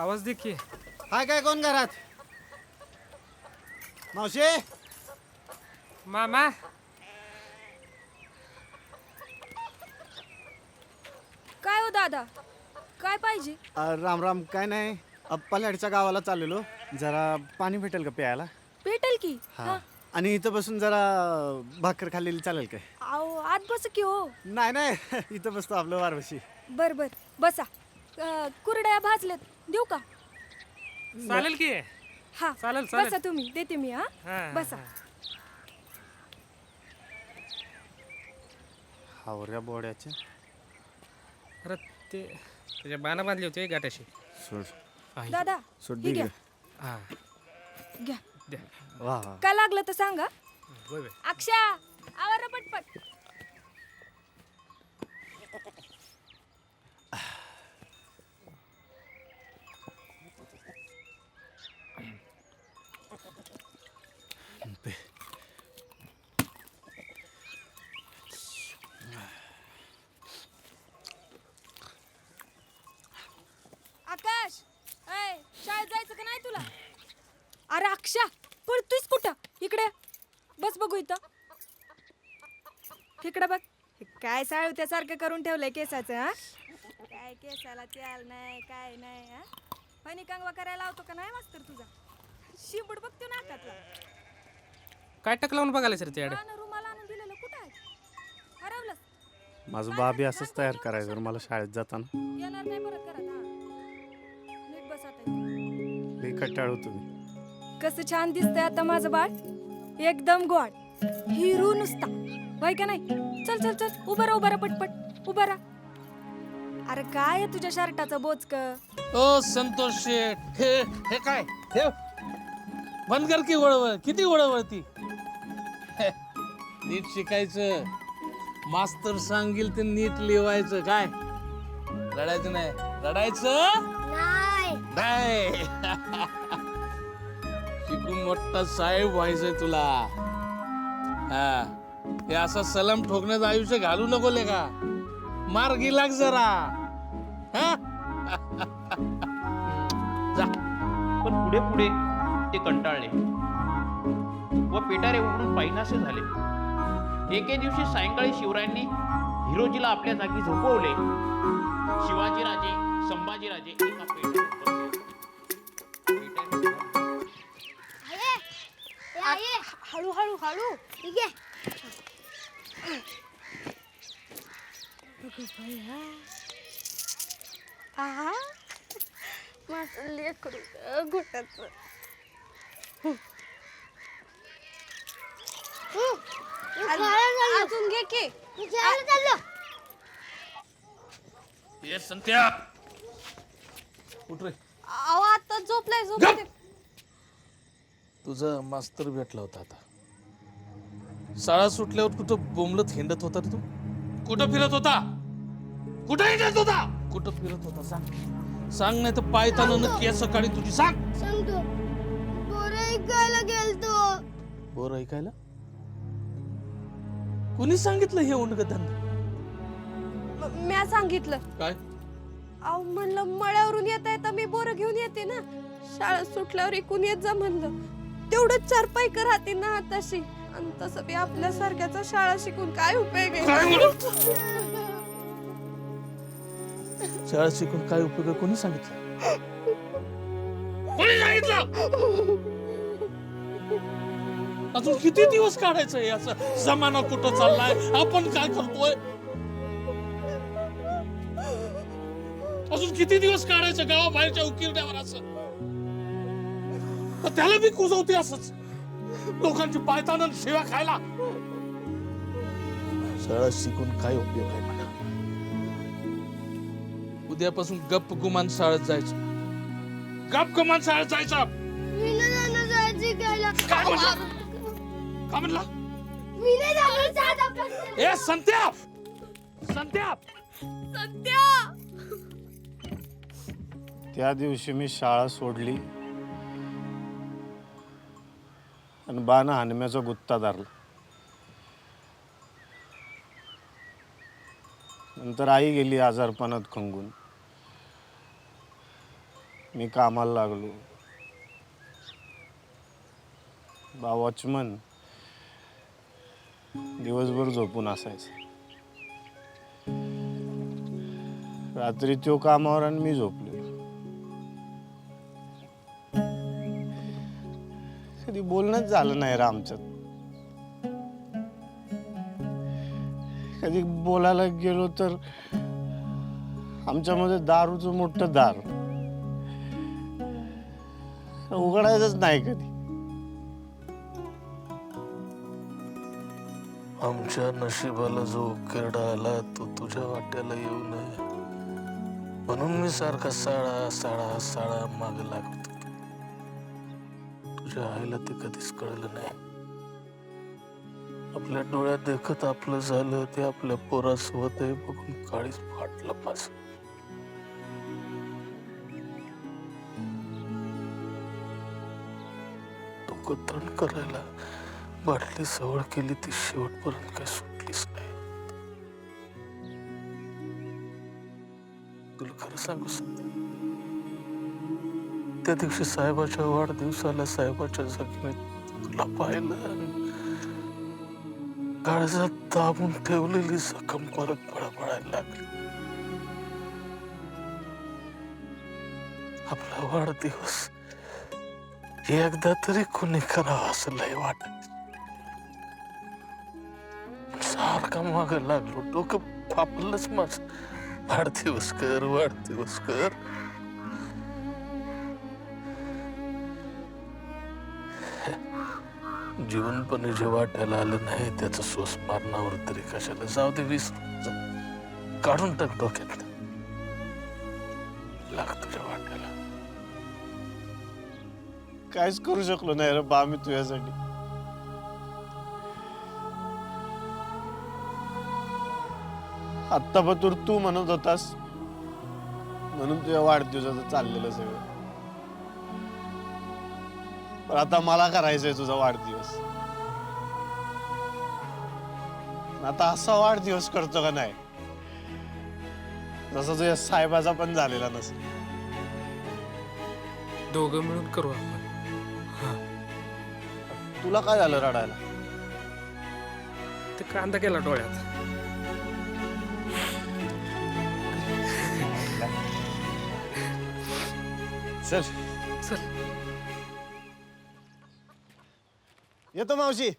आवाज दे की. हाय काय कोण घरात? मावशे? मामा? काय हो दादा? काय पाहिजे? अ, राम राम काय नाही. अ, पल्हाडच्या गावाला चाललेलो. जरा पाणी भेटेल का प्यायला? भेटेल की? हा. आणि इथं बसून जरा भाकर खाल्लेली चालेल काय? अहो आत बस की हो. नाही नाही. इथं बसतो आपलं वारवशी. बर बर. बसा. अं, कुरड्या भाजल्यात. देऊ का? चालेल की. हा चालेल, चालेल. बसा तुम्ही देते मी हा? हा, बसा. हावऱ्या बोड्याच्या. अरे ते त्याच्या बाणा बांधली होती गाठाशी. सोड. दादा सोड हे दे घ्या. हा. घ्या. द्या. वा वा. काय लागलं तर सांगा. होय. अक्षा आवर पटपट आकाश ऐ शाळेत जायचं का नाही तुला अरे अक्षा पळतोयस कुठं? इकडे. बस बघू इथं. तिकडं बघ. हे काय साळुत्यासारखं करून ठेवलंय केसाचं हा? काय केसाला चाल नाही काय नाही हा? फणी कंगवा करायला लावतो का नाही मास्तर तुझा? शिंबूड बघतो नाकातला. काय टक लावून बघायला सर त्याकडे हा ना रुमाल आणून दिलेलं कुठं आहे? हरवलं माझं बाबी असंच तयार करायचं मला शाळेत जाताना. येणार नाही परत करत हा. नीट बस आता इथं. लई कटाळ तुम्ही. कसं छान दिसतंय आता माझं बाळ? एकदम गोड. हिरू नुसता. होय का नाही? चल चल चल. उभा राहा उभा राहा पटपट. उभा राहा. अरे काय आहे तुझ्या शर्टाचं बोचक? ओ संतोष शेठ. हे हे काय? हे बंद कर की वळवळ. किती वळवळती हे, नीट शिकायचं. मास्तर सांगेल ते नीट लिवायचं. काय? रडायचं नाही. रडायचं? नाही. मोठा साहेब व्हायचंय तुला. हा. हे असं सलम ठोकण्याचं आयुष्य घालू नको ले का? मार्गी लाग जरा. हा? जा. पण पुढे पुढे ते कंटाळले. व पेटारे उघडून पाहिनासे झाले. एके दिवशी सायंकाळी शिवरायांनी हिरोजीला आपल्या जागी झोपवले. शिवाजीराजे संभाजीराजे एका पेट्यावर हळू हळू हळू ठीक आहे आहा माझं लेकरू घुटाच अजून घे की ये संत्या उठ रे अहो आता झोपलाय झोपते तुझा मास्तर भेटला होता आता. शाळा सुटल्यावर कुठं बोंबलत हिंडत होता रे तू? कुठं फिरत होता? कुठं हिंडत होता? कुठं फिरत होता? सांग. सांग नाही तर पायताना नक्की सकाळी तुझी. सांग. सांगतो. बोरं ऐकायला गेलतो. बोर ऐकायला? कुणी सांगितलं हे उंडग धंदा? म्या सांगितलं. काय? अहो म्हणलं मळ्यावरून येता येता मी बोरं घेऊन येते ना. शाळा सुटल्यावर इकून येत जा म्हणलं. तेवढंच चार पैक राहते ना तशी. आणि तसं बी आपल्या सारख्याचा शाळा शिकून काय उपयोग आहे? शाळा शिकून काय उपयोग आहे? कोणी सांगितलं? कोणी सांगितलं? अजून किती दिवस काढायचं हे असं जमाना कुठं चाललाय? आपण काय करतोय? अजून किती दिवस काढायचं? गावाबाहेरच्या उकिरड्यावर असं? त्याला बी कुजवते असंच. लोकांची पायताना शिव्या खायला. शाळा शिकून काय उपयोग आहे म्हणा? उद्यापासून गप्प गुमान शाळेत जायचं. गप गुमान शाळेत जायचं. मी नाही जाणार जायची घ्यायला काय म्हणला? काय म्हणला? मी नाही जाणार जात ए संत्या! संत्या! सत्या! त्या दिवशी मी शाळा सोडली. आणि बाणं हानम्याचा गुत्ता धरला. नंतर आई गेली आजारपणात खंगून. मी कामाला लागलो. बा वॉचमन दिवसभर झोपून असायचं. रात्री तो कामावर आणि मी झोपलो. कधी बोलणंच झालं नाही रे आमच्यात. कधी बोलायला गेलो तर आमच्यामध्ये दारूचं मोठं दार. उघडायचंच नाही कधी. आमच्या नशिबाला जो किरडा आला तो तुझ्या वाट्याला येऊ नये. म्हणून मी सारखा साळा साळा साळा माग लागतो तुझ्या आईला ते कधीच कळलं नाही. आपल्या डोळ्यात देखत आपलं झालं ते आपल्या पोरासोबत आहे बघून काळीच फाटलं पास डोकं तण करायला बाटली सवड केली ती शेवटपर्यंत काय सुटलीच नाही. तुला खरं सांगू सांग त्या दिवशी साहेबाच्या वाढदिवसाला साहेबाच्या जागी मी तुला पाहिलं काळजात दाबून ठेवलेली जखम परत बळबळायला लागली. आपला वाढदिवस एकदा तरी कोणी करावा असं लय वाट सारखा माग लागलो डोकं फापलंच माझ. वाढदिवस कर वाढदिवस कर. जीवनपणे जे वाटायला आलं नाही त्याचं सोस मारणावर तरी कशाला जाऊ दे वीस काढून टाक डोक्यात. लाग तुझ्या वाट्याला. काहीच करू शकलो नाही रे बा मी तुझ्यासाठी आत्ता पतूर तू म्हणत होतास. म्हणून तुझ्या वाढदिवसाचं चाललेलं सगळं. पण आता मला करायचंय तुझा वाढदिवस. आता असा वाढदिवस करतो का नाही? जसा तुझ्या साहेबाचा पण झालेला नसेल. दोघं मिळून करू आपण. तुला काय झालं रडायला? ते कांदा केला डोळ्यात. चल. चल. येतो मावशी.